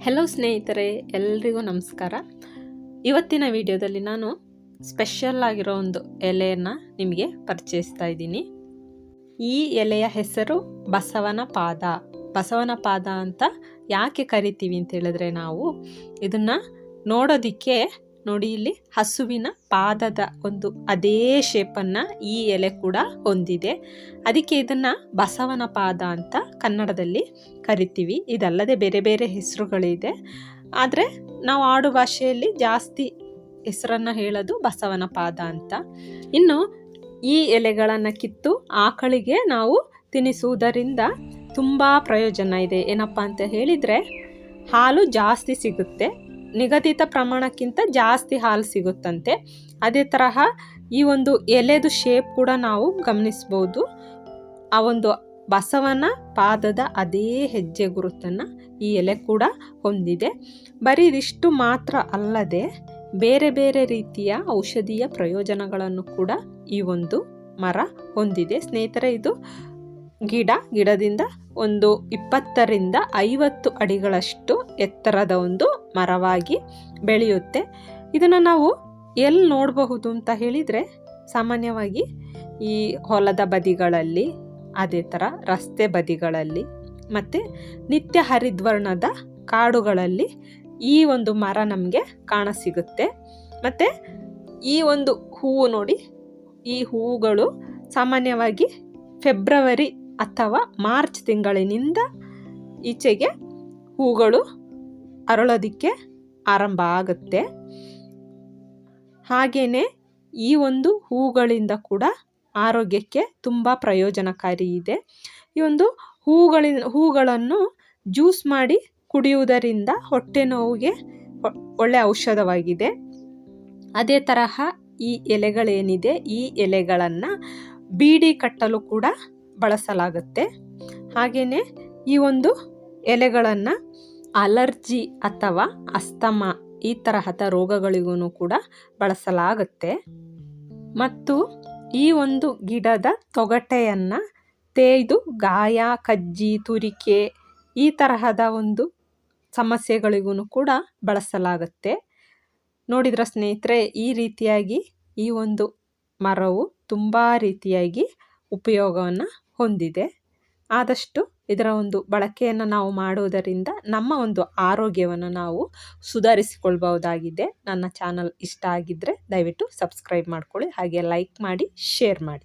Hello ಸ್ನೇಹಿತರೆ, ಎಲ್ರಿಗೂ ನಮಸ್ಕಾರ. ಇವತ್ತಿನ ವಿಡಿಯೋದಲ್ಲಿ ನಾನು ಸ್ಪೆಷಲ್ ಆಗಿರೋ ಒಂದು ಎಲೆಯನ್ನು ನಿಮಗೆ ಪರಿಚಯಿಸ್ತಾ ಇದ್ದೀನಿ. ಈ ಎಲೆಯ ಹೆಸರು ಬಸವನ ಪಾದ ಬಸವನ ಪಾದ ಅಂತ ಯಾಕೆ ಕರಿತೀವಿ ಅಂತ ಹೇಳಿದ್ರೆ ನಾವು ಇದನ್ನು ನೋಡೋದಕ್ಕೆ ನೋಡಿ ಇಲ್ಲಿ ಹಸುವಿನ ಪಾದದ ಒಂದು ಅದೇ ಶೇಪನ್ನು ಈ ಎಲೆ ಕೂಡ ಹೊಂದಿದೆ. ಅದಕ್ಕೆ ಇದನ್ನು ಬಸವನ ಪಾದ ಅಂತ ಕನ್ನಡದಲ್ಲಿ ಕರಿತೀವಿ. ಇದಲ್ಲದೆ ಬೇರೆ ಬೇರೆ ಹೆಸರುಗಳಿದೆ. ಆದರೆ ನಾವು ಆಡು ಭಾಷೆಯಲ್ಲಿ ಜಾಸ್ತಿ ಹೆಸರನ್ನು ಹೇಳೋದು ಬಸವನ ಪಾದ ಅಂತ. ಇನ್ನು ಈ ಎಲೆಗಳನ್ನು ಕಿತ್ತು ಆಕಳಿಗೆ ನಾವು ತಿನ್ನಿಸುವುದರಿಂದ ತುಂಬ ಪ್ರಯೋಜನ ಇದೆ. ಏನಪ್ಪ ಅಂತ ಹೇಳಿದರೆ ಹಾಲು ಜಾಸ್ತಿ ಸಿಗುತ್ತೆ. ನಿಗದಿತ ಪ್ರಮಾಣಕ್ಕಿಂತ ಜಾಸ್ತಿ ಹಾಲು ಸಿಗುತ್ತಂತೆ. ಅದೇ ತರಹ ಈ ಒಂದು ಎಲೆದು ಶೇಪ್ ಕೂಡ ನಾವು ಗಮನಿಸ್ಬೋದು. ಆ ಒಂದು ಬಸವನ ಪಾದದ ಅದೇ ಹೆಜ್ಜೆ ಗುರುತನ್ನು ಈ ಎಲೆ ಕೂಡ ಹೊಂದಿದೆ. ಬರೀ ಇದಿಷ್ಟು ಮಾತ್ರ ಅಲ್ಲದೆ ಬೇರೆ ಬೇರೆ ರೀತಿಯ ಔಷಧೀಯ ಪ್ರಯೋಜನಗಳನ್ನು ಕೂಡ ಈ ಒಂದು ಮರ ಹೊಂದಿದೆ. ಸ್ನೇಹಿತರೆ, ಇದು ಗಿಡ, ಗಿಡದಿಂದ ಒಂದು ಇಪ್ಪತ್ತರಿಂದ ಐವತ್ತು ಅಡಿಗಳಷ್ಟು ಎತ್ತರದ ಒಂದು ಮರವಾಗಿ ಬೆಳೆಯುತ್ತೆ. ಇದನ್ನು ನಾವು ಎಲ್ಲಿ ನೋಡಬಹುದು ಅಂತ ಹೇಳಿದರೆ ಸಾಮಾನ್ಯವಾಗಿ ಈ ಹೊಲದ ಬದಿಗಳಲ್ಲಿ, ಅದೇ ಥರ ರಸ್ತೆ ಬದಿಗಳಲ್ಲಿ ಮತ್ತು ನಿತ್ಯ ಹರಿದ್ವರ್ಣದ ಕಾಡುಗಳಲ್ಲಿ ಈ ಒಂದು ಮರ ನಮಗೆ ಕಾಣಸಿಗುತ್ತೆ. ಮತ್ತು ಈ ಒಂದು ಹೂವು ನೋಡಿ, ಈ ಹೂವುಗಳು ಸಾಮಾನ್ಯವಾಗಿ ಫೆಬ್ರವರಿ ಅಥವಾ ಮಾರ್ಚ್ ತಿಂಗಳಿನಿಂದ ಈಚೆಗೆ ಹೂಗಳು ಅರಳೋದಕ್ಕೆ ಆರಂಭ ಆಗುತ್ತೆ. ಹಾಗೆಯೇ ಈ ಒಂದು ಹೂಗಳಿಂದ ಕೂಡ ಆರೋಗ್ಯಕ್ಕೆ ತುಂಬ ಪ್ರಯೋಜನಕಾರಿ ಇದೆ. ಈ ಒಂದು ಹೂಗಳಿಂದ ಹೂಗಳನ್ನು ಜ್ಯೂಸ್ ಮಾಡಿ ಕುಡಿಯುವುದರಿಂದ ಹೊಟ್ಟೆ ನೋವಿಗೆ ಒಳ್ಳೆ ಔಷಧವಾಗಿದೆ. ಅದೇ ತರಹ ಈ ಎಲೆಗಳೇನಿದೆ, ಈ ಎಲೆಗಳನ್ನು ಬೀಡಿ ಕಟ್ಟಲು ಕೂಡ ಬಳಸಲಾಗುತ್ತೆ. ಹಾಗೆಯೇ ಈ ಒಂದು ಎಲೆಗಳನ್ನು ಅಲರ್ಜಿ ಅಥವಾ ಅಸ್ತಮ ಈ ತರಹದ ರೋಗಗಳಿಗೂ ಕೂಡ ಬಳಸಲಾಗುತ್ತೆ. ಮತ್ತು ಈ ಒಂದು ಗಿಡದ ತೊಗಟೆಯನ್ನು ತೇಯ್ದು ಗಾಯ, ಕಜ್ಜಿ, ತುರಿಕೆ ಈ ತರಹದ ಒಂದು ಸಮಸ್ಯೆಗಳಿಗೂ ಕೂಡ ಬಳಸಲಾಗುತ್ತೆ. ನೋಡಿದ್ರ ಸ್ನೇಹಿತರೆ, ಈ ರೀತಿಯಾಗಿ ಈ ಒಂದು ಮರವು ತುಂಬ ರೀತಿಯಾಗಿ ಉಪಯೋಗವನ್ನು ಹೊಂದಿದೆ. ಆದಷ್ಟು ಇದರ ಒಂದು ಬಳಕೆಯನ್ನು ನಾವು ಮಾಡುವುದರಿಂದ ನಮ್ಮ ಒಂದು ಆರೋಗ್ಯವನ್ನು ನಾವು ಸುಧಾರಿಸಿಕೊಳ್ಬಹುದಾಗಿದೆ. ನನ್ನ ಚಾನಲ್ ಇಷ್ಟ ಆಗಿದ್ದರೆ ದಯವಿಟ್ಟು ಸಬ್ಸ್ಕ್ರೈಬ್ ಮಾಡ್ಕೊಳ್ಳಿ, ಹಾಗೆ ಲೈಕ್ ಮಾಡಿ, ಶೇರ್ ಮಾಡಿ.